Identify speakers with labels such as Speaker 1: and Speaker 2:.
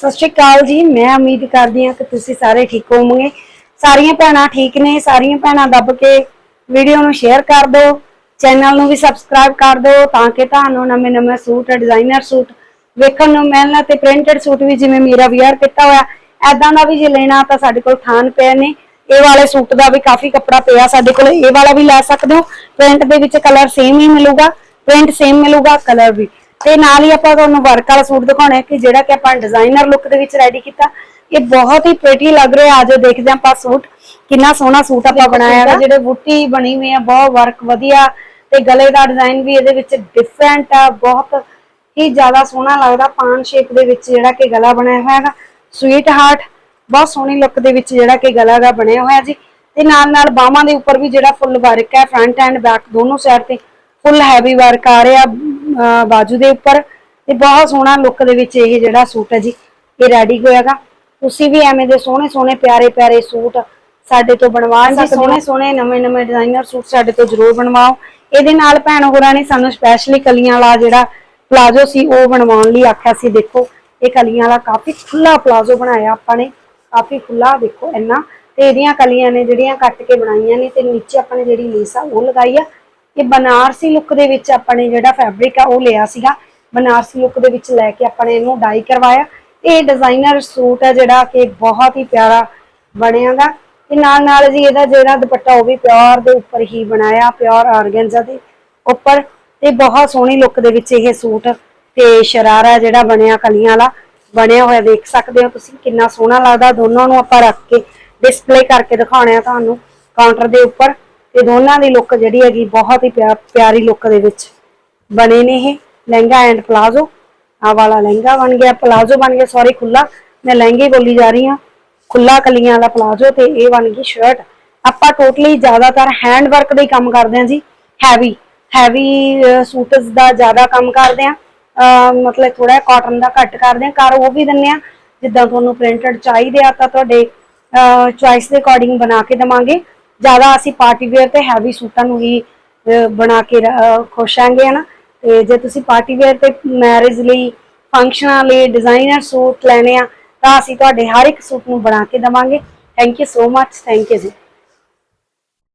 Speaker 1: ਸਤਿ ਸ਼੍ਰੀ ਅਕਾਲ ਜੀ, ਮੈਂ ਉਮੀਦ ਕਰਦੀ ਹਾਂ ਕਿ ਤੁਸੀਂ ਸਾਰੇ ਠੀਕ ਹੋਵੋਗੇ। ਸਾਰੀਆਂ ਭੈਣਾਂ ਠੀਕ ਨੇ, ਸਾਰੀਆਂ ਭੈਣਾਂ ਦੱਬ ਕੇ ਵੀਡੀਓ ਨੂੰ ਸ਼ੇਅਰ ਕਰ ਦਿਓ ਚੈਨਲ ਨੂੰ ਵੀ ਸਬਸਕ੍ਰਾਈਬ ਕਰ ਦਿਓ ਤਾਂ ਕਿ ਤੁਹਾਨੂੰ ਨਵੇਂ ਨਵੇਂ ਸੂਟ ਡਿਜ਼ਾਈਨਰ ਸੂਟ ਵੇਖਣ ਨੂੰ ਮਿਲਣ ਤੇ ਪ੍ਰਿੰਟਡ ਸੂਟ ਵੀ ਜਿਵੇਂ ਮੇਰਾ ਵੀਅਰ ਕੀਤਾ ਹੋਇਆ ਐਦਾਂ ਦਾ ਵੀ ਜੇ ਲੈਣਾ ਤਾਂ ਸਾਡੇ ਕੋਲ ਥਾਨ ਪਏ ਨੇ। ਇਹ ਵਾਲੇ ਸੂਟ ਦਾ ਵੀ ਕਾਫੀ ਕੱਪੜਾ ਪਿਆ ਸਾਡੇ ਕੋਲ, ਇਹ ਵਾਲਾ ਵੀ ਲੈ ਸਕਦੇ ਹੋ। ਪ੍ਰਿੰਟ ਦੇ ਵਿੱਚ ਕਲਰ ਸੇਮ ਹੀ ਮਿਲੂਗਾ ਪ੍ਰਿੰਟ ਸੇਮ ਮਿਲੂਗਾ ਕਲਰ ਵੀ। ਤੇ ਨਾਲ ਹੀ ਆਪਾਂ ਤੁਹਾਨੂੰ ਵਰਕ ਵਾਲਾ ਸੂਟ ਦਿਖਾਉਣਾ ਹੈ ਕਿ ਜਿਹੜਾ ਕਿ ਆਪਾਂ ਡਿਜ਼ਾਈਨਰ ਲੁੱਕ ਦੇ ਵਿੱਚ ਰੈਡੀ ਕੀਤਾ ਇਹ ਬਹੁਤ ਹੀ ਪ੍ਰੀਟੀ ਲੱਗ ਰਿਹਾ ਆਜੋ ਦੇਖਦੇ ਆਪਾਂ ਸੂਟ ਕਿੰਨਾ ਸੋਹਣਾ ਸੂਟ ਆਪਾਂ ਬਣਾਇਆ ਹੈ ਜਿਹੜੇ ਬੁੱਟੀ ਬਣੀ ਹੋਈ ਹੈ ਬਹੁਤ ਵਰਕ ਵਧੀਆ ਤੇ ਗਲੇ ਦਾ ਡਿਜ਼ਾਈਨ ਵੀ ਇਹਦੇ ਵਿੱਚ ਡਿਫਰੈਂਟ ਆ ਬਹੁਤ ਹੀ ਜ਼ਿਆਦਾ ਸੋਹਣਾ ਲੱਗਦਾ ਪਾਨ ਸ਼ੇਪ ਦੇ ਵਿੱਚ ਜਿਹੜਾ ਕਿ ਗਲਾ ਬਣਾਇਆ ਹੋਇਆ ਹੈਗਾ। ਸਵੀਟ ਹਾਰਟ ਬਹੁਤ ਸੋਹਣੀ ਲੁੱਕ ਦੇ ਵਿੱਚ ਜਿਹੜਾ ਕਿ ਗਲਾ ਦਾ ਬਣਿਆ ਹੋਇਆ ਜੀ। ਤੇ ਨਾਲ ਨਾਲ ਬਾਹਾਂ ਦੇ ਉੱਪਰ ਵੀ ਜਿਹੜਾ ਫੁੱਲ ਵਰਕ ਹੈ ਫਰੰਟ ਐਂਡ ਬੈਕ ਦੋਨੋਂ ਸਾਈਡ ਤੇ ਫੁੱਲ ਹੈਵੀ ਵਰਕ ਆ ਰਿਹਾ। ਬਾਜੂ ਦੇ ਉੱਪਰ ਤੇ ਬਹੁਤ ਸੋਹਣਾ ਲੁੱਕ ਦੇ ਵਿੱਚ ਇਹ ਜਿਹੜਾ ਸੂਟ ਹੈ ਜੀ ਇਹ ਰੈਡੀ ਹੋਇਆਗਾ। ਤੁਸੀਂ ਵੀ ਐਵੇਂ ਦੇ ਸੋਹਣੇ ਸੋਹਣੇ ਪਿਆਰੇ ਪਿਆਰੇ ਸੂਟ ਸਾਡੇ ਤੋਂ ਬਣਵਾ ਸਕਦੇ ਹੋ। ਸੋਹਣੇ ਸੋਹਣੇ ਨਵੇਂ ਨਵੇਂ ਡਿਜ਼ਾਈਨਰ ਸੂਟ ਸਾਡੇ ਤੋਂ ਜ਼ਰੂਰ ਬਣਵਾਓ। ਇਹਦੇ ਨਾਲ ਭੈਣ ਹੋਰਾਂ ਨੇ ਸਾਨੂੰ ਸਪੈਸ਼ਲੀ ਕਲੀਆਂ ਵਾਲਾ ਜਿਹੜਾ ਪਲਾਜ਼ੋ ਸੀ ਉਹ ਬਣਵਾਉਣ ਲਈ ਆਖਿਆ ਸੀ ਦੇਖੋ ਇਹ ਕਲੀਆਂ ਵਾਲਾ ਕਾਫੀ ਖੁੱਲਾ ਪਲਾਜ਼ੋ ਬਣਾਇਆ ਆਪਾਂ ਨੇ ਕਾਫੀ ਖੁੱਲਾ ਦੇਖੋ ਇੰਨਾ। ਤੇ ਇਹਦੀਆਂ ਕਲੀਆਂ ਨੇ ਜਿਹੜੀਆਂ ਕੱਟ ਕੇ ਬਣਾਈਆਂ ਨੇ ਤੇ ਨੀਚੇ ਆਪਾਂ ਨੇ ਜਿਹੜੀ ਲੇਸ ਆ ਉਹ ਲਗਾਈ ਆ। ਇਹ ਬਨਾਰਸੀ ਲੁੱਕ ਦੇ ਵਿੱਚ ਆਪਾਂ ਨੇ ਜਿਹੜਾ ਫੈਬਰਿਕ ਆ ਉਹ ਲਿਆ ਸੀਗਾ। ਬਨਾਰਸੀ ਲੁੱਕ ਦੇ ਵਿੱਚ ਲੈ ਕੇ ਆਪਾਂ ਨੇ ਇਹਨੂੰ ਡਾਈ ਕਰਵਾਇਆ। ਇਹ ਡਿਜ਼ਾਈਨਰ ਸੂਟ ਹੈ ਜਿਹੜਾ ਕਿ ਬਹੁਤ ਹੀ ਪਿਆਰਾ ਬਣਿਆਗਾ। ਤੇ ਨਾਲ ਨਾਲ ਜੀ ਇਹਦਾ ਜਿਹੜਾ ਦੁਪੱਟਾ ਉਹ ਵੀ ਪਿਓਰ ਦੇ ਉੱਪਰ ਹੀ ਬਣਾਇਆ ਪਿਓਰ ਆਰਗੈਂਜ਼ਾ ਦੇ ਉੱਪਰ। ਤੇ ਬਹੁਤ ਸੋਹਣੀ ਲੁੱਕ ਦੇ ਵਿੱਚ ਇਹ ਸੂਟ ਤੇ ਸ਼ਰਾਰਾ ਜਿਹੜਾ ਬਣਿਆ ਕਲੀਆਂ ਵਾਲਾ, ਬਣਿਆ ਹੋਇਆ ਦੇਖ ਸਕਦੇ ਹੋ ਤੁਸੀਂ। ਕਿੰਨਾ ਸੋਹਣਾ ਲੱਗਦਾ, ਦੋਨੋਂ ਨੂੰ ਆਪਾਂ ਰੱਖ ਕੇ ਡਿਸਪਲੇ ਕਰਕੇ ਦਿਖਾਉਣੇ ਆ ਤੁਹਾਨੂੰ। ਕਾਊਂਟਰ ਦੇ ਉੱਪਰ। ਤੇ ਦੋਨਾਂ ਦੀ ਲੁੱਕ ਜਿਹੜੀ ਹੈਗੀ ਬਹੁਤ ਹੀ ਪਿਆ- ਪਿਆਰੀ ਲੁੱਕ ਦੇ ਵਿੱਚ ਬਣੇ ਨੇ ਇਹ। ਲਹਿੰਗਾ ਐਂਡ ਪਲਾਜ਼ੋ ਆ ਵਾਲਾ ਲਹਿੰਗਾ ਬਣ ਗਿਆ ਪਲਾਜ਼ੋ ਬਣ ਗਿਆ ਸੌਰੀ ਖੁੱਲਾ ਮੈਂ ਲਹਿੰਗੇ ਬੋਲੀ ਜਾ ਰਹੀ ਹਾਂ। ਖੁੱਲਾ ਕਲੀਆਂ ਵਾਲਾ ਪਲਾਜ਼ੋ ਤੇ ਇਹ ਬਣ ਗਈ ਸ਼ਰਟ ਆਪਾਂ ਟੋਟਲੀ ਜ਼ਿਆਦਾਤਰ ਹੈਂਡ ਵਰਕ ਦਾ ਹੀ ਕੰਮ ਕਰਦੇ ਹਾਂ ਜੀ। ਹੈਵੀ ਹੈਵੀ ਸੂਟਸ ਦਾ ਜ਼ਿਆਦਾ ਕੰਮ ਕਰਦੇ ਹਾਂ। ਅਹ, ਮਤਲਬ ਥੋੜਾ ਕਾਟਨ ਦਾ ਘੱਟ ਕਰਦੇ ਹਾਂ। ਕਰ ਉਹ ਵੀ ਦਿੰਨੇ ਆ ਜਿੱਦਾਂ ਤੁਹਾਨੂੰ ਪ੍ਰਿੰਟਡ ਚਾਹੀਦੇ ਆ ਤਾਂ ਤੁਹਾਡੇ ਚੁਆਇਸ ਦੇ ਅਕੋਰਡਿੰਗ ਬਣਾ ਕੇ ਦਵਾਂਗੇ। ਜ਼ਿਆਦਾ ਅਸੀਂ ਪਾਰਟੀ ਵੇਅਰ ਤੇ ਹੈਵੀ ਸੂਟਾਂ ਨੂੰ ਹੀ ਬਣਾ ਕੇ ਰ- ਖੁਸ਼ ਆਂਗੇ ਹਨਾ ਤੇ ਜੇ ਤੁਸੀਂ ਪਾਰਟੀ ਵੇਅਰ ਤੇ ਮੈਰਿਜ ਲਈ ਫੰਕਸ਼ਨਾਂ ਲਈ ਡਿਜ਼ਾਈਨਰ ਸੂਟ ਲੈਣੇ ਆ, ਤਾਂ ਅਸੀਂ ਤੁਹਾਡੇ ਹਰ ਇੱਕ ਸੂਟ ਨੂੰ ਬਣਾ ਕੇ ਦਵਾਂਗੇ। Thank you so much thank you ji.